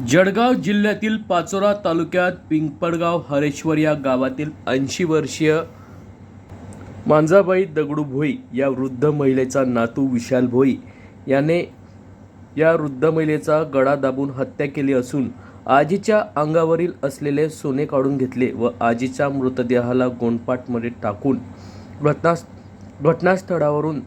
जळगाव जिल्ह्यातील पाचोरा तालुक्यात पिंपळगाव हरेश्वर या गावातील ऐंशी वर्षीय मांजाबाई दगडू भोई या वृद्ध महिलेचा नातू विशाल भोई याने या वृद्ध महिलेचा गळा दाबून हत्या केली असून आजीच्या अंगावरील असलेले सोने काढून घेतले व आजीच्या मृतदेहाला गोंडपाटमध्ये टाकून घटना घटनास्थळावरून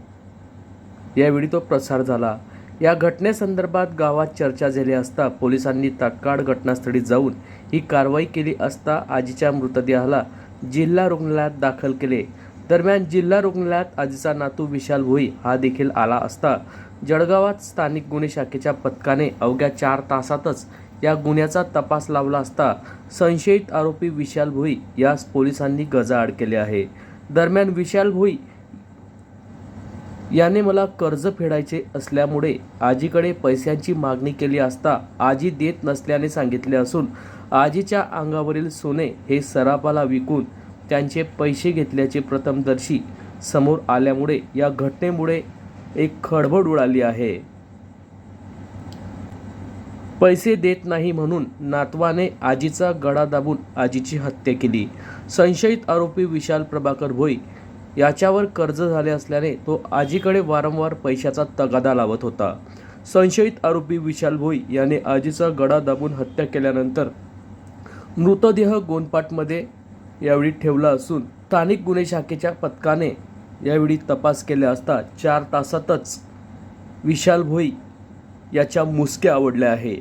यावेळी तो प्रसार झाला. या घटनेसंदर्भात गावात चर्चा झाली असता पोलिसांनी तात्काळ घटनास्थळी जाऊन ही कारवाई केली असता आजीच्या मृतदेहाला जिल्हा रुग्णालयात दाखल केले. दरम्यान जिल्हा रुग्णालयात आजीचा नातू विशाल भोई हा देखील आला असता जळगावात स्थानिक गुन्हे शाखेच्या पथकाने अवघ्या चार तासातच या गुन्ह्याचा तपास लावला असता संशयित आरोपी विशाल भोई यास पोलिसांनी गजाआड केले आहे. दरम्यान विशाल भोई याने मला कर्ज फेडायचे असल्यामुळे आजीकडे पैशांची मागणी केली असता आजी देत नसल्याने सांगितले असून आजीच्या अंगावरील सोने हे सराफाला विकून त्यांचे पैसे घेतल्याचे प्रथमदर्शी समोर आल्यामुळे या घटनेमुळे एक खळबळ उडाली आहे. पैसे देत नाही म्हणून नातवाने आजीचा गळा दाबून आजीची हत्या केली. संशयित आरोपी विशाल प्रभाकर भोई याच्यावर कर्ज झाले असल्याने तो आजीकडे वारंवार पैशाचा तगादा लावत होता. संशयित आरोपी विशाल भोई याने आजीचा गळा दाबून हत्या केल्यानंतर मृतदेह गोंदपाटमध्ये यावेळी ठेवला असून स्थानिक गुन्हे शाखेच्या पथकाने यावेळी तपास केला असता चार तासातच विशाल भोई याच्या मुसक्या आवडल्या आहे.